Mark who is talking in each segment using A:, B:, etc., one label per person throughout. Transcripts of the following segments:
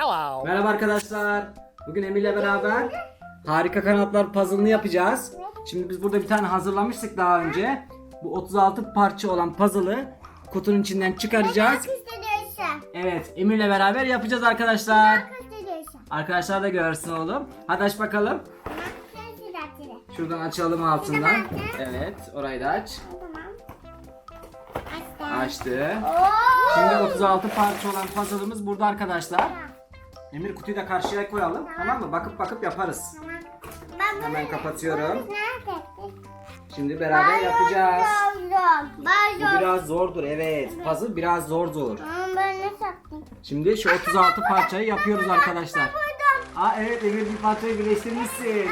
A: Hello.
B: Merhaba arkadaşlar. Bugün Emir'le beraber harika kanatlar puzzle'ını yapacağız. Şimdi biz burada bir tane hazırlamıştık daha önce. Bu 36 parça olan puzzle'ı kutunun içinden çıkaracağız. Evet, Emir'le beraber yapacağız arkadaşlar. Arkadaşlar da görsün oğlum. Hadi aç bakalım. Şuradan açalım altından. Evet, orayı da aç. Açtı. Şimdi 36 parça olan puzzle'ımız burada arkadaşlar. Emir kutuyu da karşıya koyalım. Tamam mı? Bakıp bakıp yaparız.
C: Tamam. Ben bunu
B: Hemen kapatıyorum.
C: Nerede?
B: Şimdi beraber yapacağız.
C: Zor.
B: Bu
C: Ben zor.
B: biraz zordur evet. Puzzle biraz zordur.
C: Ama ben ne sattım?
B: Şimdi şu 36 parçayı yapıyoruz arkadaşlar. Aa evet Emir bir parçayı birleştirmişsin.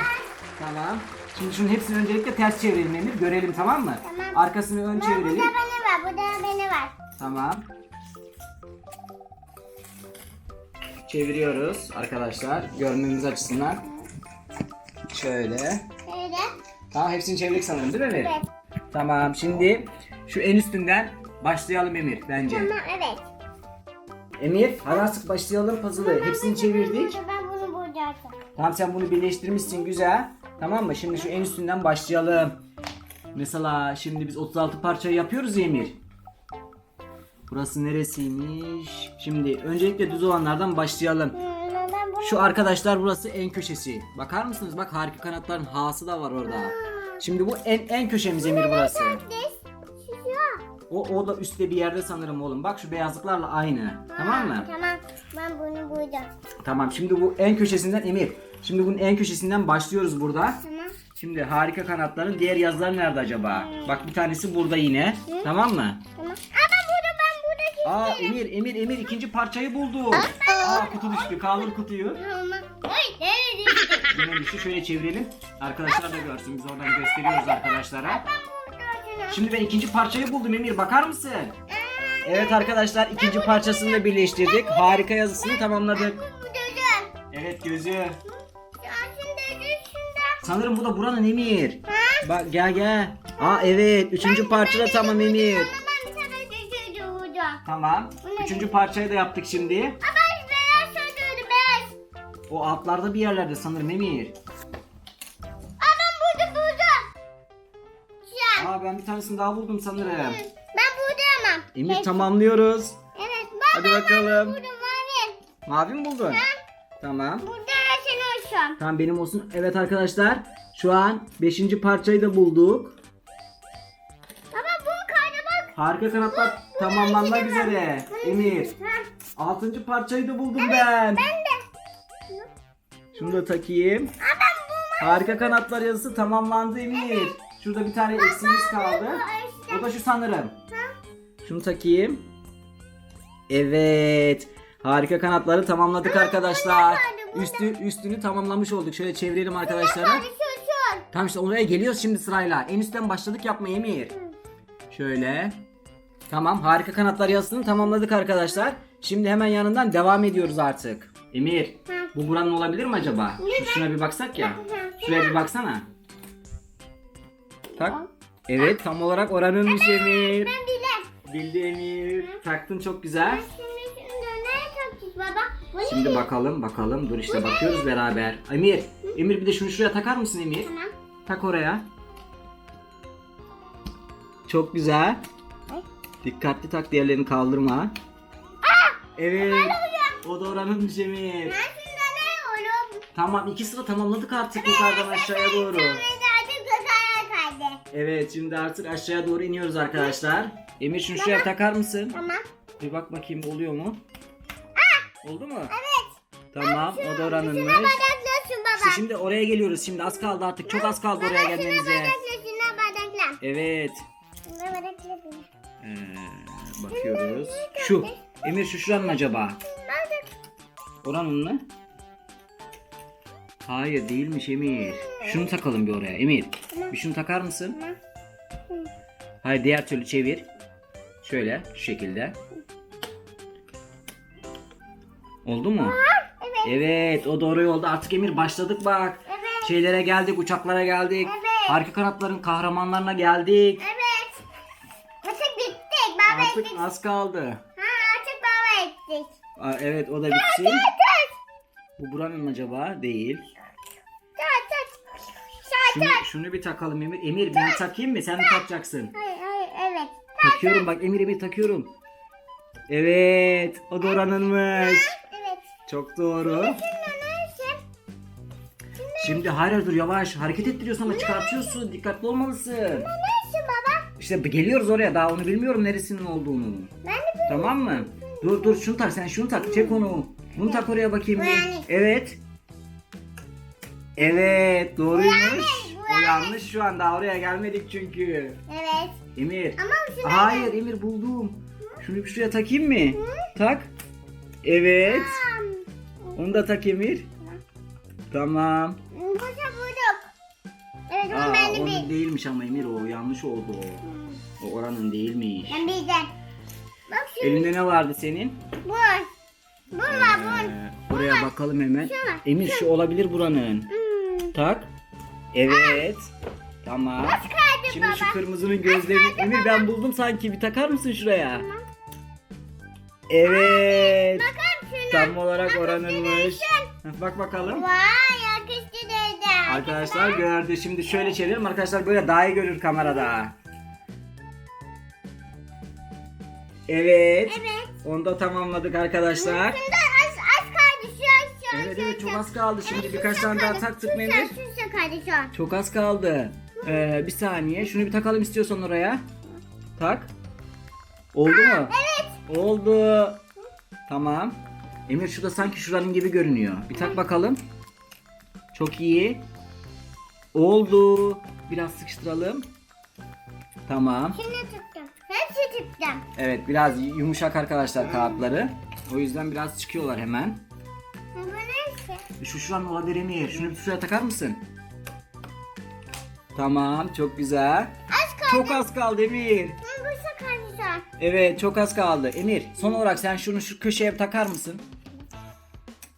B: Tamam. Şimdi şunun hepsini öncelikle ters çevirelim Emir. Görelim tamam mı?
C: Tamam.
B: Arkasını ön
C: Burada
B: çevirelim.
C: beni var. Burada beni var.
B: Tamam. Çeviriyoruz arkadaşlar. Görmemiz açısından. Şöyle.
C: Şöyle.
B: Tamam hepsini çevirdik sanırım değil mi Emir?
C: Evet.
B: Tamam şimdi şu en üstünden başlayalım Emir bence.
C: Tamam evet.
B: Emir hadi artık başlayalım puzzle'ı. Hepsini çevirdik.
C: Ben bunu bulacağım.
B: Tamam sen bunu birleştirmişsin güzel. Tamam mı? Şimdi şu en üstünden başlayalım. Mesela şimdi biz 36 parçayı yapıyoruz ya Emir. Burası neresiymiş? Şimdi öncelikle düz olanlardan başlayalım.
C: Hmm,
B: Şu arkadaşlar burası en köşesi. Bakar mısınız? Bak harika kanatların hası da var orada. Şimdi bu en en köşemiz Emir burası. O o da üstte bir yerde sanırım oğlum. Bak şu beyazlıklarla aynı. Tamam mı?
C: Tamam. Ben bunu bulacağım.
B: Tamam. Şimdi bu en köşesinden Emir. Şimdi bunun en köşesinden başlıyoruz burada.
C: Tamam.
B: Şimdi harika kanatların diğer yazıları nerede acaba? Bak bir tanesi burada yine. Tamam mı?
C: Aa
B: Emir Emir Emir ikinci parçayı buldu. Aa kutu düştü. Kaldır kutuyu.
C: Oy nereye düştü?
B: Yine düştü. Şöyle çevirelim. Arkadaşlar da görsün. Biz oradan gösteriyoruz arkadaşlara. Şimdi ben ikinci parçayı buldum Emir. Bakar mısın? Evet arkadaşlar ikinci parçasını da birleştirdik. Harika yazısını tamamladık. Evet gözü. Sanırım bu da buranın Emir. Bak gel gel. Aa evet. Üçüncü parça da tamam Emir. Tamam. Üçüncü parçayı da yaptık şimdi.
C: Aa ben beyaz beyaz.
B: O altlarda bir yerlerde sanırım Emir.
C: Aa ben burada buldum. Güzel.
B: Aa ben bir tanesini daha buldum sanırım.
C: Ben burada ama.
B: Emir tamamlıyoruz.
C: Evet ben
B: Hadi bakalım.
C: buldum var
B: Mavi mi buldun? Tamam.
C: Burada sen olsun.
B: Tamam benim olsun. Evet arkadaşlar. Şu an 5. parçayı da bulduk.
C: Baba bu kayda bak.
B: Harika kanatlar tamamlanmak üzere. Emir. 6. parçayı da buldum ben.
C: Ben de.
B: Şunu da takayım.
C: Aa ben bulmam.
B: Harika kanatlar yazısı tamamlandı Emir. Şurada bir tane eksiğimiz kaldı. O da şu sanırım. Şunu takayım. Evet. Harika kanatları tamamladık arkadaşlar. Üstü üstünü tamamlamış olduk. Şöyle çevirelim arkadaşlara. Tamam işte oraya geliyoruz şimdi sırayla. En üstten başladık yapmaya Emir. Şöyle. Tamam harika kanatlar yazısını tamamladık arkadaşlar. Şimdi hemen yanından devam ediyoruz artık. Emir bu buranın olabilir mi acaba? Şu- Şuna bir baksak ya. Şuraya bir baksana. Tak. Evet tam olarak oranınmış Emir.
C: Ben bile.
B: Bildi Emir. Taktın çok güzel.
C: Şimdi
B: bakalım bakalım. Dur işte bakıyoruz beraber. Emir. Emir bir de şunu şuraya takar mısın Emir?
C: Tamam.
B: Tak oraya. Çok güzel. Dikkatli tak diğerlerini kaldırma. Evet. O da
C: ne oğlum?
B: Tamam iki sıra tamamladık artık yukarıdan aşağıya doğru. Evet şimdi artık aşağıya doğru iniyoruz arkadaşlar. Emir şunu şuraya takar mısın?
C: Tamam.
B: Bir bak bakayım oluyor mu? Oldu mu?
C: Evet.
B: Tamam o da oranınmış. İşte şimdi oraya geliyoruz. Şimdi az kaldı artık. Çok az kaldı oraya
C: bardakla.
B: Evet. Ee, bakıyoruz. Şu. Emir şu şuranın mı acaba? Oranın mı? Hayır değilmiş Emir. Şunu takalım bir oraya. Emir. Bir şunu takar mısın? Hayır diğer türlü çevir. Şöyle şu şekilde. Oldu mu?
C: Evet.
B: O doğru oldu. Artık Emir başladık bak. Şeylere geldik, uçaklara geldik. Harika kanatların kahramanlarına geldik.
C: Artık ettik.
B: az kaldı.
C: Ha artık baba ettik.
B: Aa, evet o da bitsin.
C: Yeter
B: Bu buranın mı acaba? Değil.
C: Tak tak.
B: Şunu, şunu bir takalım Emir. Emir ben takayım mı? Sen mi takacaksın?
C: Hayır hayır evet.
B: Takıyorum bak Emir Emir takıyorum. Evet. O da oranınmış.
C: Evet.
B: Çok doğru.
C: Şimdi neyse.
B: Şimdi hayır hayır, dur yavaş. Hareket ettiriyorsun ama çıkartıyorsun. Dikkatli olmalısın. İşte geliyoruz oraya. Daha onu bilmiyorum neresinin olduğunu.
C: Ben de böyle.
B: Tamam mı? Dur dur şunu tak sen şunu tak. Çek onu. Bunu tak oraya bakayım bir. Evet. Evet doğruymuş. O yanlış şu an daha oraya gelmedik çünkü.
C: Evet.
B: Emir.
C: Ama şu
B: Hayır Emir buldum. Şunu şuraya takayım mı? Tak. Evet. Onu da tak Emir. Tamam.
C: Evet ama
B: Aa,
C: ben de
B: onun
C: bir.
B: değilmiş ama Emir o yanlış oldu o. O oranın değilmiş.
C: Ben bildim. Bak şu.
B: Elinde ne vardı senin?
C: Bu. Bu var bu.
B: Ee, buraya bakalım hemen.
C: Şu var.
B: Emir şu olabilir buranın.
C: Hmm.
B: Tak. Evet. Tamam.
C: Kaydı
B: Şimdi şu
C: baba.
B: kırmızının gözlerini Emir ben buldum sanki bir takar mısın şuraya? Evet.
C: Bakar şuna.
B: Tam olarak oranınmış. Heh, Bak bakalım.
C: Vay.
B: Arkadaşlar gördü. Şimdi şöyle çevirelim. Arkadaşlar böyle daha iyi görür kamerada. Evet.
C: Evet.
B: Onu da tamamladık arkadaşlar.
C: Şimdi az, az kaldı şu an şu an.
B: Evet
C: şu an,
B: evet çok
C: an.
B: az kaldı. Şimdi
C: Evet,
B: birkaç tane daha
C: kaldı.
B: taktık
C: Şu
B: Mehmet.
C: Şu şu kaldı şu an.
B: Çok az kaldı. Ee, bir saniye. Şunu bir takalım istiyorsan oraya. Tak. Oldu mu?
C: Evet.
B: Oldu. Tamam. Emir şurada sanki şuranın gibi görünüyor. Bir tak bakalım. Çok iyi. Oldu. Biraz sıkıştıralım. Tamam.
C: Şimdi tuttum. Hepsi tuttum.
B: Evet biraz yumuşak arkadaşlar kağıtları. O yüzden biraz çıkıyorlar hemen.
C: Bu neyse.
B: Şu şuran olabilir Emir. Şunu bir şuraya takar mısın? Tamam çok güzel.
C: Az kaldı.
B: Çok az kaldı Emir.
C: Kaldı.
B: Evet çok az kaldı. Emir son olarak sen şunu şu köşeye takar mısın?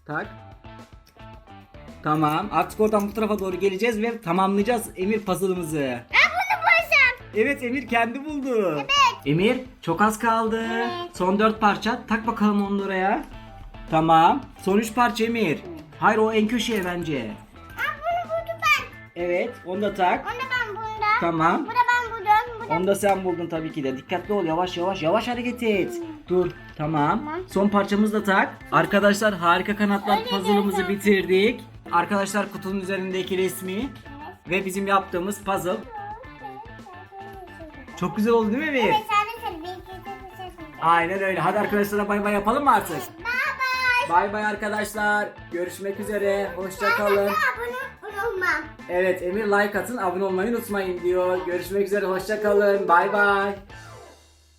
B: Tak. Tamam artık oradan bu tarafa doğru geleceğiz ve tamamlayacağız Emir puzzle'ımızı.
C: Ben bunu boşam.
B: Evet Emir kendi buldu.
C: Evet.
B: Emir çok az kaldı.
C: Evet.
B: Son dört parça. Tak bakalım onu oraya. Tamam. Son üç parça Emir. Hayır o en köşeye bence.
C: Ben bunu buldum ben.
B: Evet onu da tak.
C: Onu ben buldum.
B: Tamam.
C: Bu da ben buldum. Bu da
B: Onu da sen buldun tabii ki de. Dikkatli ol yavaş yavaş yavaş hareket et. Dur tamam. Son parçamızı da tak. Arkadaşlar harika kanatlar puzzle'ımızı bitirdik. Arkadaşlar kutunun üzerindeki resmi ve bizim yaptığımız puzzle. Çok güzel oldu değil mi Emir?
C: Evet.
B: Aynen öyle. Hadi arkadaşlara bay bay yapalım mı artık?
C: Bye bye.
B: Bay bay arkadaşlar. Görüşmek üzere. Hoşça kalın.
C: Abone olmam.
B: Evet Emir like atın abone olmayı unutmayın diyor. Görüşmek üzere. Hoşça kalın. Bay bay.